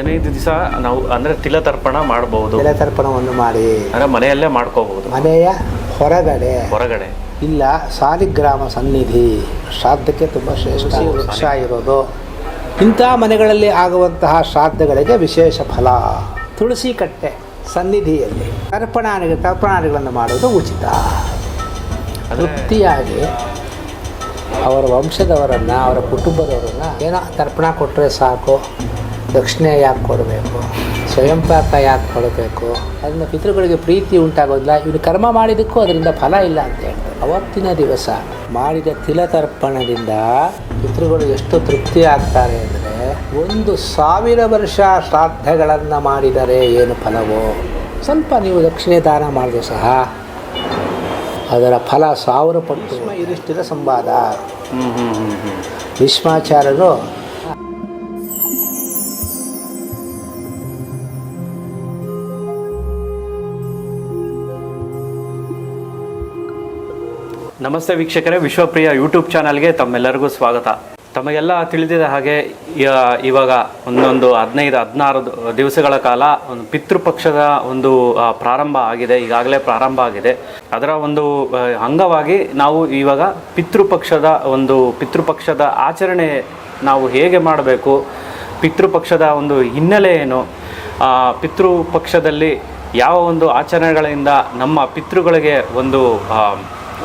ಹದಿನೈದು ದಿವಸ ನಾವು ಅಂದ್ರೆ ತಿಲ ತರ್ಪಣ ಮಾಡಬಹುದು. ಎಲೆ ತರ್ಪಣವನ್ನು ಮಾಡಿ. ಅಂದ್ರೆ ಮನೆಯಲ್ಲೇ ಮಾಡ್ಕೋಬಹುದು. ಮನೆಯ ಹೊರಗಡೆ. ಹೊರಗಡೆ. ಇಲ್ಲ ಸಾಲಿಗ್ರಾಮ ಸನ್ನಿಧಿ. ಶ್ರಾದ್ದಕ್ಕೆ ತುಂಬ ಶ್ರೇಷ್ಠ ವೃಕ್ಷ ಇರೋದು. ಇಂಥ ಮನೆಗಳಲ್ಲಿ ಆಗುವಂತಹ ಶ್ರಾದ್ದಗಳಿಗೆ ವಿಶೇಷ ಫಲ. ತುಳಸಿ ಕಟ್ಟೆ ಸನ್ನಿಧಿಯಲ್ಲಿ. ತರ್ಪಣಿಗೆ ತರ್ಪಣಾರಿಗಳನ್ನು ಮಾಡುವುದು ಉಚಿತ. ವೃತ್ತಿಯಾಗಿ ಅವರ ವಂಶದವರನ್ನು ಅವರ ಕುಟುಂಬದವರನ್ನು ಏನೋ ತರ್ಪಣ ಕೊಟ್ಟರೆ ಸಾಕು. ದಕ್ಷಿಣೆ ಯಾಕೆ ಕೊಡಬೇಕು? ಸ್ವಯಂ ಪಾಕ ಯಾಕೆ ಕೊಡಬೇಕು? ಅದನ್ನು ಪಿತೃಗಳಿಗೆ ಪ್ರೀತಿ ಉಂಟಾಗೋದಿಲ್ಲ. ಇವರು ಕರ್ಮ ಮಾಡಿದ್ದಕ್ಕೂ ಅದರಿಂದ ಫಲ ಇಲ್ಲ ಅಂತ ಹೇಳ್ತಾರೆ. ಅವತ್ತಿನ ದಿವಸ ಮಾಡಿದ ತಿಲತರ್ಪಣದಿಂದ ಪಿತೃಗಳು ಎಷ್ಟು ತೃಪ್ತಿ ಆಗ್ತಾರೆ ಅಂದರೆ ಒಂದು ಸಾವಿರ ವರ್ಷ ಶ್ರಾದ್ದಗಳನ್ನು ಮಾಡಿದರೆ ಏನು ಫಲವೋ? ಸ್ವಲ್ಪ ನೀವು ದಕ್ಷಿಣೆ ದಾನ ಮಾಡಿದ್ರು ಸಹ ಅದರ ಫಲ ಸಾವಿರ ಪಟ್ಟು ಇರಿಷ್ಟಿರ ಸಂವಾದ. ಹ್ಮ್ ನಮಸ್ತೆ ವೀಕ್ಷಕರೇ, ವಿಶ್ವಪ್ರಿಯ ಯೂಟ್ಯೂಬ್ ಚಾನಲ್ಗೆ ತಮ್ಮೆಲ್ಲರಿಗೂ ಸ್ವಾಗತ. ತಮಗೆಲ್ಲ ತಿಳಿದಿದ ಹಾಗೆ ಇವಾಗ ಒಂದೊಂದು ಹದಿನೈದು, ಹದಿನಾರು ದಿವಸಗಳ ಕಾಲ ಒಂದು ಪಿತೃಪಕ್ಷದ ಒಂದು ಪ್ರಾರಂಭ ಆಗಿದೆ, ಈಗಾಗಲೇ ಪ್ರಾರಂಭ ಆಗಿದೆ. ಅದರ ಒಂದು ಅಂಗವಾಗಿ ನಾವು ಇವಾಗ ಪಿತೃಪಕ್ಷದ ಒಂದು, ಪಿತೃಪಕ್ಷದ ಆಚರಣೆ ನಾವು ಹೇಗೆ ಮಾಡಬೇಕು, ಪಿತೃಪಕ್ಷದ ಒಂದು ಹಿನ್ನೆಲೆ ಏನು ಪಿತೃಪಕ್ಷದಲ್ಲಿ ಯಾವ ಒಂದು ಆಚರಣೆಗಳಿಂದ ನಮ್ಮ ಪಿತೃಗಳಿಗೆ ಒಂದು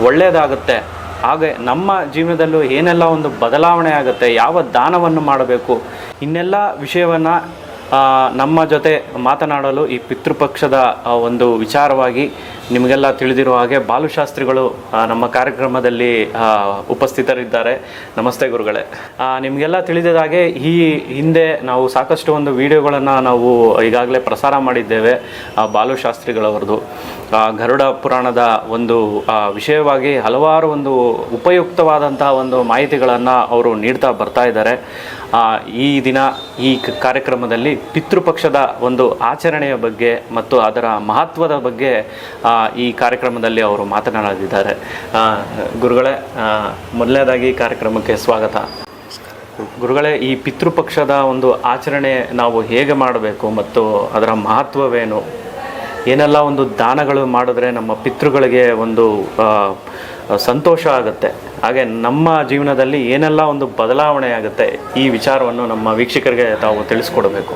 ಒಳ್ಳೆಯದಾಗುತ್ತೆ ಹಾಗೆ ನಮ್ಮ ಜೀವನದಲ್ಲೂ ಏನೆಲ್ಲ ಒಂದು ಬದಲಾವಣೆ ಆಗುತ್ತೆ ಯಾವ ದಾನವನ್ನು ಮಾಡಬೇಕು ಇನ್ನೆಲ್ಲ ವಿಷಯವನ್ನು ನಮ್ಮ ಜೊತೆ ಮಾತನಾಡಲು ಈ ಪಿತೃಪಕ್ಷದ ಒಂದು ವಿಚಾರವಾಗಿ ನಿಮಗೆಲ್ಲ ತಿಳಿದಿರುವ ಹಾಗೆ ಬಾಲುಶಾಸ್ತ್ರಿಗಳು ನಮ್ಮ ಕಾರ್ಯಕ್ರಮದಲ್ಲಿ ಉಪಸ್ಥಿತರಿದ್ದಾರೆ. ನಮಸ್ತೆ ಗುರುಗಳೇ. ನಿಮಗೆಲ್ಲ ತಿಳಿದಿದ ಹಾಗೆ ಈ ಹಿಂದೆ ನಾವು ಸಾಕಷ್ಟು ಒಂದು ವಿಡಿಯೋಗಳನ್ನು ನಾವು ಈಗಾಗಲೇ ಪ್ರಸಾರ ಮಾಡಿದ್ದೇವೆ ಆ, ಬಾಲುಶಾಸ್ತ್ರಿಗಳವರದು ಆ, ಗರುಡ ಪುರಾಣದ ಒಂದು ವಿಷಯವಾಗಿ ಹಲವಾರು ಒಂದು ಉಪಯುಕ್ತವಾದಂತಹ ಒಂದು ಮಾಹಿತಿಗಳನ್ನು ಅವರು ನೀಡ್ತಾ ಬರ್ತಾ ಇದ್ದಾರೆ. ಈ ದಿನ, ಈ ಕಾರ್ಯಕ್ರಮದಲ್ಲಿ ಪಿತೃಪಕ್ಷದ ಒಂದು ಆಚರಣೆಯ ಬಗ್ಗೆ ಮತ್ತು ಅದರ ಮಹತ್ವದ ಬಗ್ಗೆ ಈ ಕಾರ್ಯಕ್ರಮದಲ್ಲಿ ಅವರು ಮಾತನಾಡಲಿದ್ದಾರೆ. ಗುರುಗಳೇ ಮೊದಲನೇದಾಗಿ ಕಾರ್ಯಕ್ರಮಕ್ಕೆ ಸ್ವಾಗತ. ಗುರುಗಳೇ, ಈ ಪಿತೃಪಕ್ಷದ ಒಂದು ಆಚರಣೆ ನಾವು ಹೇಗೆ ಮಾಡಬೇಕು ಮತ್ತು ಅದರ ಮಹತ್ವವೇನು? ಏನೆಲ್ಲ ಒಂದು ದಾನಗಳು ಮಾಡಿದ್ರೆ ನಮ್ಮ ಪಿತೃಗಳಿಗೆ ಒಂದು ಸಂತೋಷ ಆಗುತ್ತೆ. ಹಾಗೆ ನಮ್ಮ ಜೀವನದಲ್ಲಿ ಏನೆಲ್ಲ ಒಂದು ಬದಲಾವಣೆ ಆಗುತ್ತೆ ಈ ವಿಚಾರವನ್ನು ನಮ್ಮ ವೀಕ್ಷಕರಿಗೆ ತಾವು ತಿಳಿಸ್ಕೊಡಬೇಕು.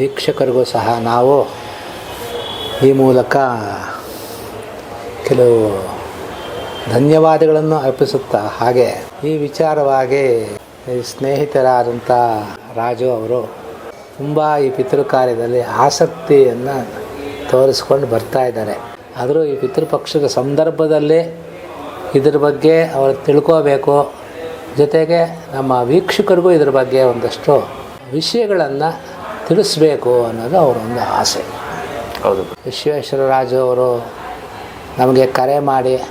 ವೀಕ್ಷಕರಿಗೂ ಸಹ ನಾವು ಈ ಮೂಲಕ ಕೆಲವು ಧನ್ಯವಾದಗಳನ್ನು ಅರ್ಪಿಸುತ್ತಾ ಹಾಗೆ ಈ ವಿಚಾರವಾಗಿ ಸ್ನೇಹಿತರಾದಂಥ ರಾಜು ಅವರು ತುಂಬ ಈ ಪಿತೃ ಕಾರ್ಯದಲ್ಲಿ ಆಸಕ್ತಿಯನ್ನು ತೋರಿಸ್ಕೊಂಡು ಬರ್ತಾ ಇದ್ದಾರೆ. ಆದರೂ ಈ ಪಿತೃಪಕ್ಷದ ಸಂದರ್ಭದಲ್ಲಿ ಇದ್ರ ಬಗ್ಗೆ ಅವರು ತಿಳ್ಕೋಬೇಕು. ಜೊತೆಗೆ ನಮ್ಮ ವೀಕ್ಷಕರಿಗೂ ಇದ್ರ ಬಗ್ಗೆ ಒಂದಷ್ಟು ವಿಷಯಗಳನ್ನು ತಿಳಿಸ್ಬೇಕು ಅನ್ನೋದು ಅವರ ಒಂದು ಆಸೆ. ಹೌದು. ವಿಶ್ವೇಶ್ವರ ರಾಜು ಅವರು ನಮಗೆ ಕರೆ ಮಾಡಿ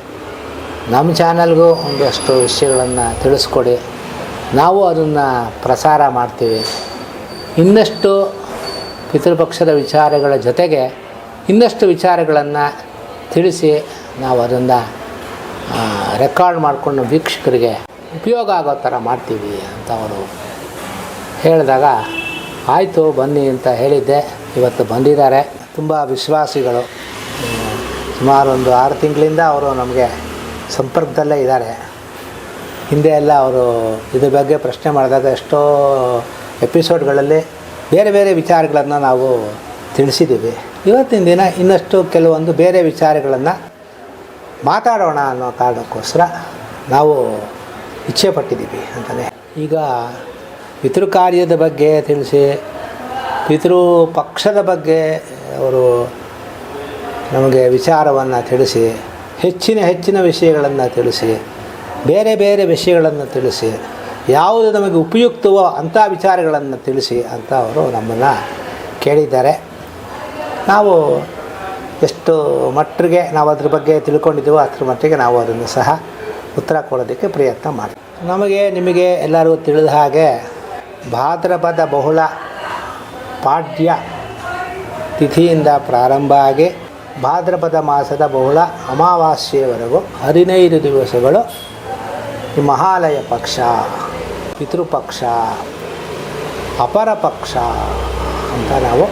ನಮ್ಮ ಚಾನಲ್ಗೂ ಒಂದಷ್ಟು ವಿಷಯಗಳನ್ನು ತಿಳಿಸ್ಕೊಡಿ. ನಾವು ಅದನ್ನು ಪ್ರಸಾರ ಮಾಡ್ತೀವಿ. ಇನ್ನಷ್ಟು ಪಿತೃಪಕ್ಷದ ವಿಚಾರಗಳ ಜೊತೆಗೆ ಇನ್ನಷ್ಟು ವಿಚಾರಗಳನ್ನು ತಿಳಿಸಿ ನಾವು ಅದನ್ನು ರೆಕಾರ್ಡ್ ಮಾಡಿಕೊಂಡು ವೀಕ್ಷಕರಿಗೆ ಉಪಯೋಗ ಆಗೋ ಥರ ಮಾಡ್ತೀವಿ ಅಂತ ಅವರು ಹೇಳಿದಾಗ, ಆಯಿತು, ಬನ್ನಿ ಅಂತ ಹೇಳಿದ್ದೆ. ಇವತ್ತು ಬಂದಿದ್ದಾರೆ. ತುಂಬ ವಿಶ್ವಾಸಿಗಳು. ಸುಮಾರು ಒಂದು ಆರು ತಿಂಗಳಿಂದ ಅವರು ನಮಗೆ ಸಂಪರ್ಕದಲ್ಲೇ ಇದ್ದಾರೆ. ಹಿಂದೆ ಎಲ್ಲ ಅವರು ಇದ್ರ ಬಗ್ಗೆ ಪ್ರಶ್ನೆ ಮಾಡಿದಾಗ ಎಷ್ಟೋ ಎಪಿಸೋಡ್ಗಳಲ್ಲಿ ಬೇರೆ ಬೇರೆ ವಿಚಾರಗಳನ್ನು ನಾವು ತಿಳಿಸಿದ್ದೀವಿ. ಇವತ್ತಿನ ದಿನ ಇನ್ನಷ್ಟು ಕೆಲವೊಂದು ಬೇರೆ ವಿಚಾರಗಳನ್ನು ಮಾತಾಡೋಣ ಅನ್ನೋ ಕಾರಣಕ್ಕೋಸ್ಕರ ನಾವು ಇಚ್ಛೆ ಪಟ್ಟಿದ್ದೀವಿ ಅಂತಲೇ. ಈಗ ಪಿತೃ ಕಾರ್ಯದ ಬಗ್ಗೆ ತಿಳಿಸಿ, ಪಿತೃ ಪಕ್ಷದ ಬಗ್ಗೆ ಅವರು ನಮಗೆ ವಿಚಾರವನ್ನು ತಿಳಿಸಿ, ಹೆಚ್ಚಿನ ಹೆಚ್ಚಿನ ವಿಷಯಗಳನ್ನು ತಿಳಿಸಿ, ಬೇರೆ ಬೇರೆ ವಿಷಯಗಳನ್ನು ತಿಳಿಸಿ, ಯಾವುದು ನಮಗೆ ಉಪಯುಕ್ತವೋ ಅಂಥ ವಿಚಾರಗಳನ್ನು ತಿಳಿಸಿ ಅಂತ ಅವರು ನಮ್ಮನ್ನು ಕೇಳಿದ್ದಾರೆ. ನಾವು ಎಷ್ಟು ಮಟ್ಟಿಗೆ ನಾವು ಅದ್ರ ಬಗ್ಗೆ ತಿಳ್ಕೊಂಡಿದ್ದೀವೋ ಅದ್ರ ಮಟ್ಟಿಗೆ ನಾವು ಅದನ್ನು ಸಹ ಉತ್ತರ ಕೊಡೋದಕ್ಕೆ ಪ್ರಯತ್ನ ಮಾಡ್ತೀವಿ. ನಮಗೆ ನಿಮಗೆ ಎಲ್ಲರಿಗೂ ತಿಳಿದ ಹಾಗೆ ಭಾದ್ರಪದ ಬಹುಳ ಪಾಡ್ಯ ತಿಥಿಯಿಂದ ಪ್ರಾರಂಭ ಆಗಿ ಭಾದ್ರಪದ ಮಾಸದ ಬಹುಳ ಅಮಾವಾಸ್ಯೆಯವರೆಗೂ ಹದಿನೈದು ದಿವಸಗಳು ಈ ಮಹಾಲಯ ಪಕ್ಷ, ಪಿತೃಪಕ್ಷ, ಅಪರ ಪಕ್ಷ ಅಂತ ನಾವು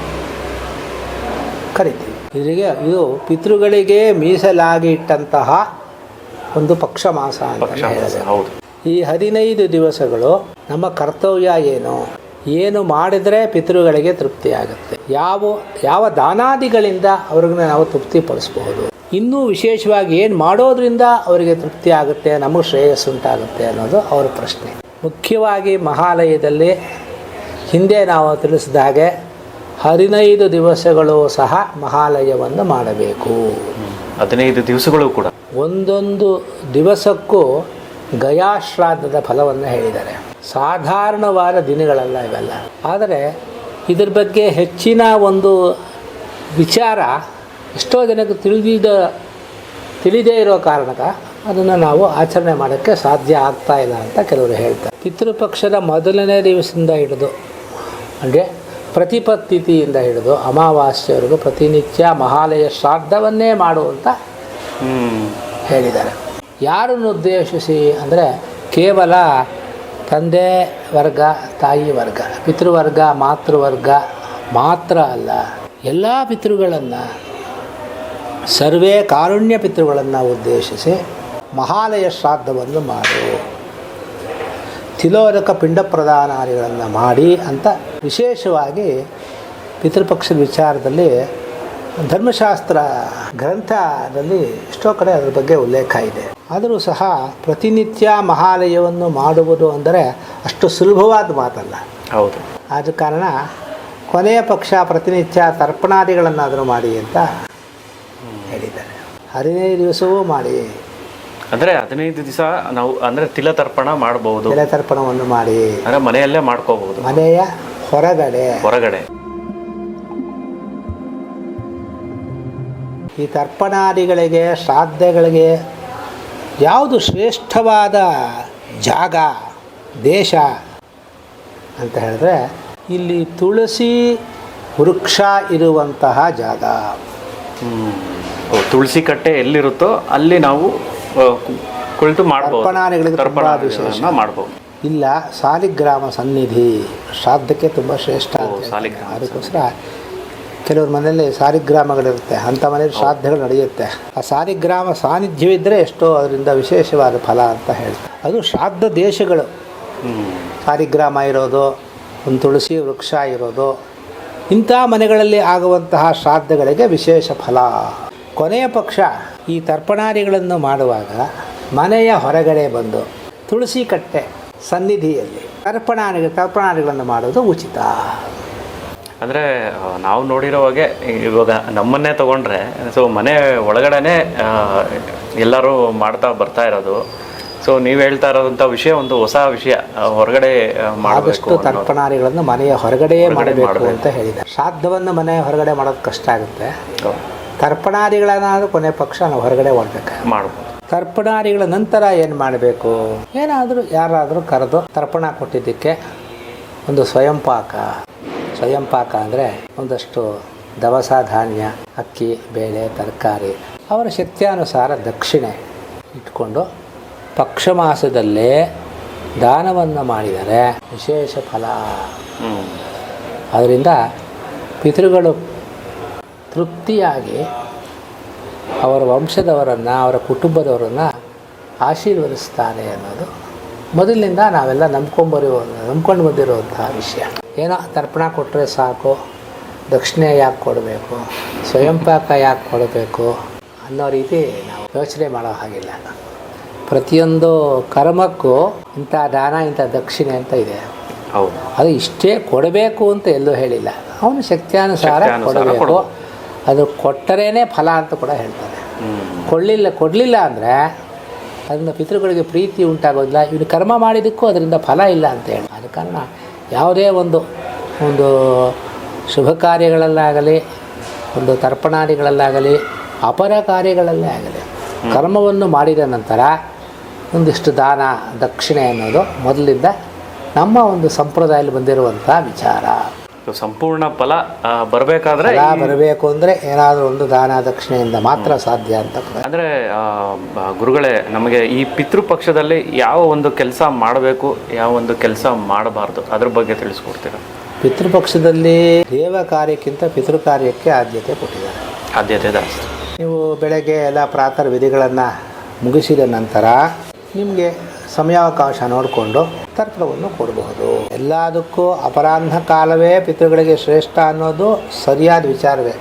ಕರಿತೀವಿ. ಇದರಿಗೆ ಇದು ಪಿತೃಗಳಿಗೆ ಮೀಸಲಾಗಿ ಇಟ್ಟಂತಹ ಒಂದು ಪಕ್ಷ ಮಾಸ ಅಂತ ಈ ಹದಿನೈದು ದಿವಸಗಳು ನಮ್ಮ ಕರ್ತವ್ಯ ಏನು? ಏನು ಮಾಡಿದರೆ ಪಿತೃಗಳಿಗೆ ತೃಪ್ತಿ ಆಗುತ್ತೆ? ಯಾವ ಯಾವ ದಾನಾದಿಗಳಿಂದ ಅವ್ರಿಗೆ ನಾವು ತೃಪ್ತಿಪಡಿಸ್ಬೋದು? ಇನ್ನೂ ವಿಶೇಷವಾಗಿ ಏನು ಮಾಡೋದ್ರಿಂದ ಅವರಿಗೆ ತೃಪ್ತಿ ಆಗುತ್ತೆ ನಮಗೆ ಶ್ರೇಯಸ್ಸುಂಟಾಗುತ್ತೆ ಅನ್ನೋದು ಅವರ ಪ್ರಶ್ನೆ. ಮುಖ್ಯವಾಗಿ ಮಹಾಲಯದಲ್ಲಿ ಹಿಂದೆ ನಾವು ತಿಳಿಸಿದ ಹಾಗೆ ಹದಿನೈದು ದಿವಸಗಳು ಸಹ ಮಹಾಲಯವನ್ನು ಮಾಡಬೇಕು. ಹದಿನೈದು ದಿವಸಗಳು ಕೂಡ. ಒಂದೊಂದು ದಿವಸಕ್ಕೂ ಗಯಾಶ್ರಾದ್ದದ ಫಲವನ್ನು ಹೇಳಿದ್ದಾರೆ. ಸಾಧಾರಣವಾದ ದಿನಗಳಲ್ಲ ಇವೆಲ್ಲ. ಆದರೆ ಇದ್ರ ಬಗ್ಗೆ ಹೆಚ್ಚಿನ ಒಂದು ವಿಚಾರ ಎಷ್ಟೋ ಜನಕ್ಕೆ ತಿಳಿದಿದ ತಿಳಿದೇ ಇರೋ ಕಾರಣಕ್ಕ ಅದನ್ನು ನಾವು ಆಚರಣೆ ಮಾಡೋಕ್ಕೆ ಸಾಧ್ಯ ಆಗ್ತಾ ಇಲ್ಲ ಅಂತ ಕೆಲವರು ಹೇಳ್ತಾರೆ. ಪಿತೃಪಕ್ಷದ ಮೊದಲನೇ ದಿವಸದಿಂದ ಹಿಡಿದು ಅಂದರೆ ಪ್ರತಿಪತ್ತಿಥಿಯಿಂದ ಹಿಡಿದು ಅಮಾವಾಸ್ಯವರೆಗೂ ಪ್ರತಿನಿತ್ಯ ಮಹಾಲಯ ಶ್ರಾದ್ದವನ್ನೇ ಮಾಡುವಂತ ಹೇಳಿದ್ದಾರೆ. ಯಾರನ್ನು ಉದ್ದೇಶಿಸಿ ಅಂದರೆ ಕೇವಲ ತಂದೆ ವರ್ಗ, ತಾಯಿ ವರ್ಗ, ಪಿತೃವರ್ಗ, ಮಾತೃವರ್ಗ ಮಾತ್ರ ಅಲ್ಲ, ಎಲ್ಲ ಪಿತೃಗಳನ್ನು, ಸರ್ವೇ ಕಾರುಣ್ಯ ಪಿತೃಗಳನ್ನು ಉದ್ದೇಶಿಸಿ ಮಹಾಲಯ ಶ್ರಾದ್ದವನ್ನು ಮಾಡು. ತಿಲೋದಕ ಪಿಂಡ ಪ್ರದಾನಾದಿಗಳನ್ನು ಮಾಡಿ ಅಂತ ವಿಶೇಷವಾಗಿ ಪಿತೃಪಕ್ಷದ ವಿಚಾರದಲ್ಲಿ ಧರ್ಮಶಾಸ್ತ್ರ ಗ್ರಂಥದಲ್ಲಿ ಎಷ್ಟೋ ಕಡೆ ಅದರ ಬಗ್ಗೆ ಉಲ್ಲೇಖ ಇದೆ. ಆದರೂ ಸಹ ಪ್ರತಿನಿತ್ಯ ಮಹಾಲಯವನ್ನು ಮಾಡುವುದು ಅಂದರೆ ಅಷ್ಟು ಸುಲಭವಾದ ಮಾತಲ್ಲ. ಹೌದು. ಆದ ಕಾರಣ ಕೊನೆಯ ಪಕ್ಷ ಪ್ರತಿನಿತ್ಯ ತರ್ಪಣಾದಿಗಳನ್ನಾದರೂ ಮಾಡಿ ಅಂತ ಹೇಳಿದ್ದಾರೆ. ಹದಿನೈದು ದಿವಸವೂ ಮಾಡಿ. ಅಂದ್ರೆ ಹದಿನೈದು ದಿವಸ ನಾವು ಅಂದ್ರೆ ತಿಲ ತರ್ಪಣ ಮಾಡಬಹುದು ತಿಲತರ್ಪಣವನ್ನು ತರ್ಪಣವನ್ನು ಮಾಡಿ ಅಂದ್ರೆ ಮನೆಯಲ್ಲೇ ಮಾಡ್ಕೋಬಹುದು ಮನೆಯ ಹೊರಗಡೆ. ಹೊರಗಡೆ. ಈ ತರ್ಪಣಾದಿಗಳಿಗೆ ಶ್ರಾದ್ದಗಳಿಗೆ ಯಾವುದು ಶ್ರೇಷ್ಠವಾದ ಜಾಗ ದೇಶ ಅಂತ ಹೇಳಿದ್ರೆ ಇಲ್ಲಿ ತುಳಸಿ ವೃಕ್ಷ ಇರುವಂತಹ ಜಾಗ. ತುಳಸಿ ಕಟ್ಟೆ ಎಲ್ಲಿರುತ್ತೋ ಅಲ್ಲಿ ನಾವು ಕುಳಿತು ಮಾಡಬಹುದು. ಮಾಡಬಹುದು ಇಲ್ಲ ಸಾಲಿಗ್ರಾಮ ಸನ್ನಿಧಿ ಶ್ರಾದ್ದಕ್ಕೆ ತುಂಬ ಶ್ರೇಷ್ಠ. ಅದಕ್ಕೋಸ್ಕರ ಕೆಲವ್ರ ಮನೆಯಲ್ಲಿ ಸಾಲಿಗ್ರಾಮಗಳಿರುತ್ತೆ ಅಂಥ ಮನೆಯಲ್ಲಿ ಶ್ರಾದ್ದಗಳು ನಡೆಯುತ್ತೆ. ಆ ಸಾಲಿಗ್ರಾಮ ಸಾನ್ನಿಧ್ಯವಿದ್ದರೆ ಎಷ್ಟೋ ಅದರಿಂದ ವಿಶೇಷವಾದ ಫಲ ಅಂತ ಹೇಳ್ತಾರೆ. ಅದು ಶ್ರಾದ್ದ ದೇಶಗಳು. ಸಾಲಿಗ್ರಾಮ ಇರೋದು ಒಂದು ತುಳಸಿ ವೃಕ್ಷ ಇರೋದು ಇಂಥ ಮನೆಗಳಲ್ಲಿ ಆಗುವಂತಹ ಶ್ರಾದ್ದಗಳಿಗೆ ವಿಶೇಷ ಫಲ. ಕೊನೆಯ ಪಕ್ಷ ಈ ತರ್ಪಣಾದಿಗಳನ್ನು ಮಾಡುವಾಗ ಮನೆಯ ಹೊರಗಡೆ ಬಂದು ತುಳಸಿ ಕಟ್ಟೆ ಸನ್ನಿಧಿಯಲ್ಲಿ ತರ್ಪಣಾದಿ ತರ್ಪಣಾದಿಗಳನ್ನು ಮಾಡೋದು ಉಚಿತ. ಅಂದರೆ ನಾವು ನೋಡಿರೋ ಹಾಗೆ ಇವಾಗ ನಮ್ಮನ್ನೇ ತಗೊಂಡ್ರೆ ಸೊ ಮನೆ ಒಳಗಡೆ ಎಲ್ಲರೂ ಮಾಡ್ತಾ ಬರ್ತಾ ಇರೋದು. ಸೊ ನೀವು ಹೇಳ್ತಾ ಇರೋದಂಥ ವಿಷಯ ಒಂದು ಹೊಸ ವಿಷಯ ಹೊರಗಡೆ ಮಾಡಬೇಕು ತರ್ಪಣಾರಿಗಳನ್ನು ತರ್ಪಣಾದಿಗಳನ್ನು ಮನೆಯ ಹೊರಗಡೆಯೇ ಹೊರಗಡೆ ಮಾಡಬೇಕು ಅಂತ ಹೇಳಿದ್ದಾರೆ. ಶ್ರಾದ್ದವನ್ನು ಮನೆಯ ಹೊರಗಡೆ ಮಾಡೋದು ಕಷ್ಟ ಆಗುತ್ತೆ. ತರ್ಪಣಾದಿಗಳನ್ನಾದರೂ ಕೊನೆ ಪಕ್ಷ ನಾವು ಹೊರಗಡೆ ಹೊರಡ್ಬೇಕು ಮಾಡ್ಬೋದು. ತರ್ಪಣಾದಿಗಳ ನಂತರ ಏನು ಮಾಡಬೇಕು? ಏನಾದರೂ ಯಾರಾದರೂ ಕರೆದು ತರ್ಪಣ ಕೊಟ್ಟಿದ್ದಕ್ಕೆ ಒಂದು ಸ್ವಯಂ ಪಾಕ ಸ್ವಯಂ ಪಾಕ ಅಂದರೆ ಒಂದಷ್ಟು ದವಸ ಧಾನ್ಯ ಅಕ್ಕಿ ಬೇಳೆ ತರಕಾರಿ ಅವರ ಶಕ್ತಿಯಾನುಸಾರ ದಕ್ಷಿಣೆ ಇಟ್ಕೊಂಡು ಪಕ್ಷ ಮಾಸದಲ್ಲೇ ದಾನವನ್ನು ಮಾಡಿದರೆ ವಿಶೇಷ ಫಲ. ಅದರಿಂದ ಪಿತೃಗಳು ತೃಪ್ತಿಯಾಗಿ ಅವರ ವಂಶದವರನ್ನು ಅವರ ಕುಟುಂಬದವರನ್ನು ಆಶೀರ್ವದಿಸ್ತಾನೆ ಅನ್ನೋದು ಮೊದಲಿನಿಂದ ನಾವೆಲ್ಲ ನಂಬ್ಕೊಂಬರೋ ನಂಬ್ಕೊಂಡು ಬಂದಿರುವಂತಹ ವಿಷಯ. ಏನೋ ತರ್ಪಣ ಕೊಟ್ಟರೆ ಸಾಕು ದಕ್ಷಿಣೆ ಯಾಕೆ ಕೊಡಬೇಕು ಸ್ವಯಂಪಾಕ ಯಾಕೆ ಕೊಡಬೇಕು ಅನ್ನೋ ರೀತಿ ನಾವು ಯೋಚನೆ ಮಾಡೋ ಹಾಗಿಲ್ಲ. ಪ್ರತಿಯೊಂದು ಕರ್ಮಕ್ಕೂ ಇಂಥ ದಾನ ಇಂಥ ದಕ್ಷಿಣೆ ಅಂತ ಇದೆ. ಹೌದು. ಅದು ಇಷ್ಟೇ ಕೊಡಬೇಕು ಅಂತ ಎಲ್ಲೂ ಹೇಳಿಲ್ಲ. ಅವನು ಶಕ್ತಿಯಾನುಸಾರ ಕೊಡ್ಬೇಕು. ಅದು ಕೊಟ್ಟರೇ ಫಲ ಅಂತ ಕೂಡ ಹೇಳ್ತಾರೆ. ಕೊಡಲಿಲ್ಲ ಕೊಡಲಿಲ್ಲ ಅಂದರೆ ಅದರಿಂದ ಪಿತೃಗಳಿಗೆ ಪ್ರೀತಿ ಉಂಟಾಗೋದಿಲ್ಲ. ಇವನು ಕರ್ಮ ಮಾಡಿದ್ದಕ್ಕೂ ಅದರಿಂದ ಫಲ ಇಲ್ಲ ಅಂತ ಹೇಳಿ ಆದ ಕಾರಣ ಯಾವುದೇ ಒಂದು ಒಂದು ಶುಭ ಕಾರ್ಯಗಳಲ್ಲಾಗಲಿ, ಒಂದು ತರ್ಪಣಾದಿಗಳಲ್ಲಾಗಲಿ, ಅಪರ ಕಾರ್ಯಗಳಲ್ಲೇ ಆಗಲಿ, ಕರ್ಮವನ್ನು ಮಾಡಿದ ನಂತರ ಒಂದಿಷ್ಟು ದಾನ, ದಕ್ಷಿಣೆ ಅನ್ನೋದು ಮೊದಲಿಂದ ನಮ್ಮ ಒಂದು ಸಂಪ್ರದಾಯದಲ್ಲಿ ಬಂದಿರುವಂಥ ವಿಚಾರ. ಸಂಪೂರ್ಣ ಫಲ ಬರಬೇಕಾದ್ರೆ ಫಲ ಬರಬೇಕು ಅಂದರೆ ಏನಾದರೂ ಒಂದು ದಾನ ದಕ್ಷಿಣೆಯಿಂದ ಮಾತ್ರ ಸಾಧ್ಯ ಅಂತ ಅಂದ್ರೆ ಗುರುಗಳೇ ನಮಗೆ ಈ ಪಿತೃಪಕ್ಷದಲ್ಲಿ ಯಾವ ಒಂದು ಕೆಲಸ ಮಾಡಬೇಕು ಯಾವ ಒಂದು ಕೆಲಸ ಮಾಡಬಾರ್ದು ಅದ್ರ ಬಗ್ಗೆ ತಿಳಿಸ್ಕೊಡ್ತೀರಾ? ಪಿತೃಪಕ್ಷದಲ್ಲಿ ದೇವ ಕಾರ್ಯಕ್ಕಿಂತ ಪಿತೃ ಕಾರ್ಯಕ್ಕೆ ಆದ್ಯತೆ ಕೊಟ್ಟಿದ್ದಾರೆ. ಆದ್ಯತೆ ಜಾಸ್ತಿ ನೀವು ಬೆಳಗ್ಗೆ ಎಲ್ಲ ಪ್ರಾತಃ ವಿಧಿಗಳನ್ನು ಮುಗಿಸಿದ ನಂತರ ನಿಮಗೆ ಸಮಯಾವಕಾಶ ನೋಡಿಕೊಂಡು ತರ್ಪಣವನ್ನು ಕೊಡಬಹುದು. ಎಲ್ಲದಕ್ಕೂ ಅಪರಾಹ್ನ ಕಾಲವೇ ಪಿತೃಗಳಿಗೆ ಶ್ರೇಷ್ಠ ಅನ್ನೋದು ಸರಿಯಾದ ವಿಚಾರವೇ.